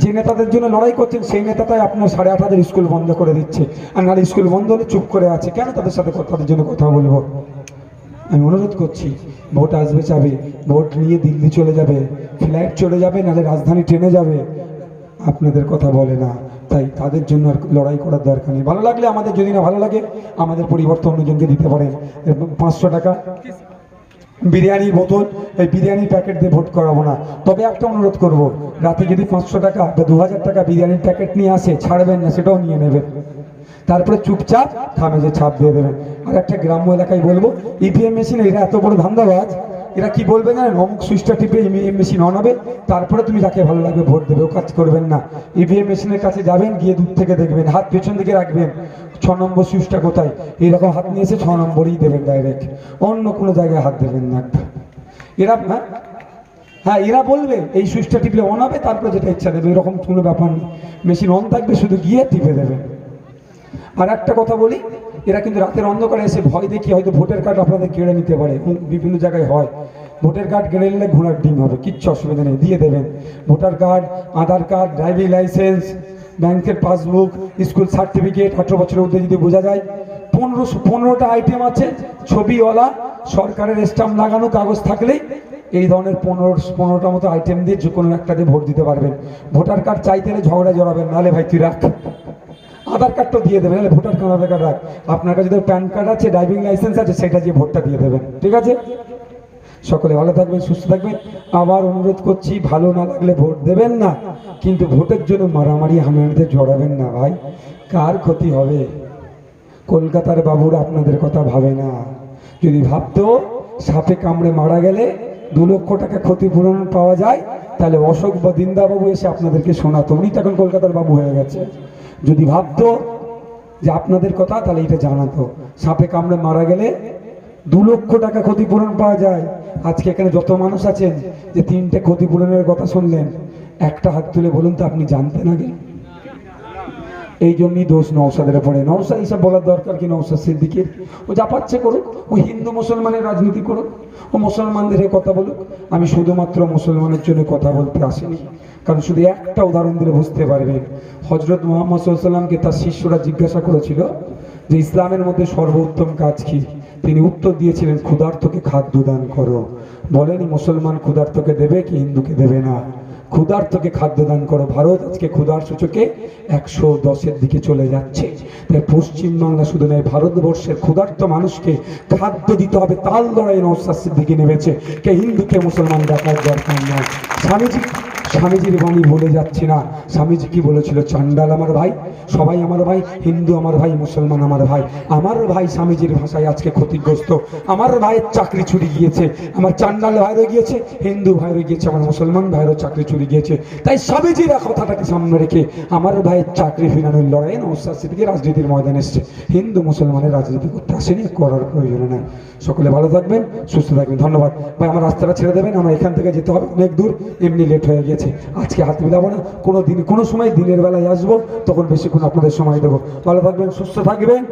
যে নেতাদের জন্য লড়াই করছেন, সেই নেতাটাই আপনার সাড়ে আট হাজার স্কুল বন্ধ করে দিচ্ছে। আর নাহলে স্কুল বন্ধ হলে চুপ করে আছে। কেন তাদের সাথে তাদের জন্য কথা বলব? আমি অনুরোধ করছি, ভোট আসবে যাবে ভোট নিয়ে দিল্লি চলে যাবে। ফ্লাইট চলে যাবে, নাহলে রাজধানী ট্রেনে যাবে। আপনাদের কথা বলে না। তাই তাদের জন্য আর লড়াই করার দরকার নেই। ভালো লাগলে আমাদের যদি না ভালো লাগে, আমাদের পরিবর্তন অন্যজনকে দিতে পারেন। পাঁচশো টাকা। বিরিয়ানির বোতল, এই বিরিয়ানির প্যাকেট দিয়ে ভোট করাবো না। তবে একটা অনুরোধ করব, রাতে যদি পাঁচশো টাকা বা দু হাজার টাকা বিরিয়ানির প্যাকেট নিয়ে আসে, ছাড়বেন না, সেটাও নিয়ে নেবেন। তারপরে চুপচাপ খামেজে ছাপ দিয়ে দেবেন। আর একটা গ্রাম্য এলাকায় বলব, ইভিএম মেশিন এরা এত বড় ধান্দাবাজ এরা কি বলবে না অমুক সুইচটা টিপে ইভিএম মেশিন অন হবে, তারপরে তুমি যাকে ভালো লাগবে ভোট দেবে, ও কাজ করবেন না। ইভিএম মেশিনের কাছে যাবেন, গিয়ে দূর থেকে দেখবেন, হাত পেছন দিকে রাখবেন, ছ নম্বর সুইচটা কোথায়? এইরকম হাত নিয়ে এসে ছ নম্বরই দেবেন ডাইরেক্ট অন্য কোনো জায়গায় হাত দেবেন না। এরা হ্যাঁ? হ্যাঁ এরা বলবে, এই সুইচটা টিপলে অন হবে, তারপরে যেটা ইচ্ছা দেবে, এরকম কোনো ব্যাপার নেই। মেশিন অন থাকবে, শুধু গিয়ে টিপে দেবেন। আর একটা কথা বলি, এরা কিন্তু রাতের অন্ধকারে এসে ভয় দেখিয়ে হয়তো ভোটের কার্ড আপনাদের কেড়ে নিতে পারে বিভিন্ন জায়গায় হয়। ভোটার কার্ড কেড়ে নিলে ঘোড়ার ডিম হবে, কিচ্ছু অসুবিধা নেই, দিয়ে দেবেন। Voter card Aadhaar card driving licence ব্যাংকের পাসবুক স্কুল সার্টিফিকেট আঠেরো বছরের মধ্যে যদি বোঝা যায়, পনেরো পনেরোটা আইটেম আছে, ছবিওয়ালা, সরকারের স্টাম্প লাগানো কাগজ থাকলেই এই ধরনের পনেরো পনেরোটা মতো আইটেম দিয়ে যে কোনো একটা দিয়ে ভোট দিতে পারবেন। ভোটার কার্ড চাইতে ঝগড়া জড়াবেন, নাহলে ভাই তুই রাখ। আধার কার্ডটা দিয়ে দেবেন ভোটার কার্ড, আধার কার্ড রাখ। আপনার কাছে যদি প্যান কার্ড আছে, ড্রাইভিং লাইসেন্স আছে, সেটা দিয়ে ভোটটা দিয়ে দেবেন, ঠিক আছে? সকলে ভালো থাকবেন, সুস্থ থাকবেন। আবার অনুরোধ করছি, ভালো না লাগলে ভোট দেবেন না, কিন্তু ভোটের জন্য মারামারি, হানাহানিতে জড়াবেন না ভাই। কার ক্ষতি হবে? কলকাতার বাবুর আপনাদের কথা ভাবে না। যদি ভাবতো, সাপে কামড়ে মারা গেলে দু লক্ষ টাকা ক্ষতিপূরণ পাওয়া যায়, তাহলে অশোক বা দিন্দাবাবু এসে আপনাদেরকে শোনাতো। উনি তো এখন কলকাতার বাবু হয়ে গেছে। যদি ভাবতো যে আপনাদের কথা, তাহলে এটা জানাতো। সাপে কামড়ে মারা গেলে দু লক্ষ টাকা ক্ষতিপূরণ পাওয়া যায়। আজকে এখানে যত মানুষ আছেন যে তিনটে ক্ষতিপূরণের কথা শুনলেন, একটা হাত তুলে বলুন তো আপনি জানতেন আগে। এই জন্যই দোষ নৌসাদের পড়ে নৌসাদ হিসাব বলার দরকার কি নৌসাদ সিদ্দিকের? ও যা পাচ্ছে করুক, ও হিন্দু মুসলমানের রাজনীতি করুক, ও মুসলমানদের কথা বলুক, আমি শুধুমাত্র মুসলমানের জন্য কথা বলতে আসিনি। কারণ শুধু একটা উদাহরণ দিলে বুঝতে পারবেন হজরত মোহাম্মদ সাল্লামকে তার শিষ্যরা জিজ্ঞাসা করেছিল যে, ইসলামের মধ্যে সর্বোত্তম কাজ কি? তিনি উত্তর দিয়েছিলেন, ক্ষুধার্তকে খাদ্য দান করো। বলেনি, মুসলমান ক্ষুধার্তকে দেবে কি, হিন্দুকে দেবে না। ক্ষুধার্তকে খাদ্য দান করো ভারত। আজকে ক্ষুধার সূচকে একশো দশের দিকে চলে যাচ্ছে। তাই পশ্চিমবাংলা শুধু নয়, ভারতবর্ষের ক্ষুধার্ত মানুষকে খাদ্য দিতে হবে। তাল লড়াই নৌশাস্তির দিকে নেমেছে। কে হিন্দুকে মুসলমান দেখার দরকার নয় স্বামীজি স্বামীজির বাণী ভুলে যাচ্ছি না। স্বামীজি কি বলেছিল? চান্ডাল আমার ভাই, সবাই আমার ভাই, হিন্দু আমার ভাই, মুসলমান আমার ভাই। আমার ভাই স্বামীজির ভাষায় আজকে ক্ষতিগ্রস্ত। আমার ভাইয়ের চাকরি চুরি গিয়েছে। আমার চান্ডাল ভাইরও গিয়েছে, হিন্দু ভাইরও গিয়েছে, আমার মুসলমান ভাইয়েরও চাকরি চুরি গিয়েছে। তাই স্বামীজির কথাটাকে সামনে রেখে আমার ভাইয়ের চাকরি ফিরানোর লড়াই নৌসাদ থেকে রাজনীতির ময়দানে এসছে। হিন্দু মুসলমানের রাজনীতি করতে আসেনি, করার প্রয়োজন নেই। সকলে ভালো থাকবেন, সুস্থ থাকবেন, ধন্যবাদ। ভাই, আমার রাস্তাটা ছেড়ে দেবেন, আমার এখান থেকে যেতে হবে, অনেক দূর, এমনি লেট হয়ে গেছে। আজকে হাত মিলাবো না, কোনো দিন, কোনো সময় দিনের বেলায় আসব, তখন বেশিক্ষণ আপনাদের সময় দেবো। ভালো থাকবেন, সুস্থ থাকবেন।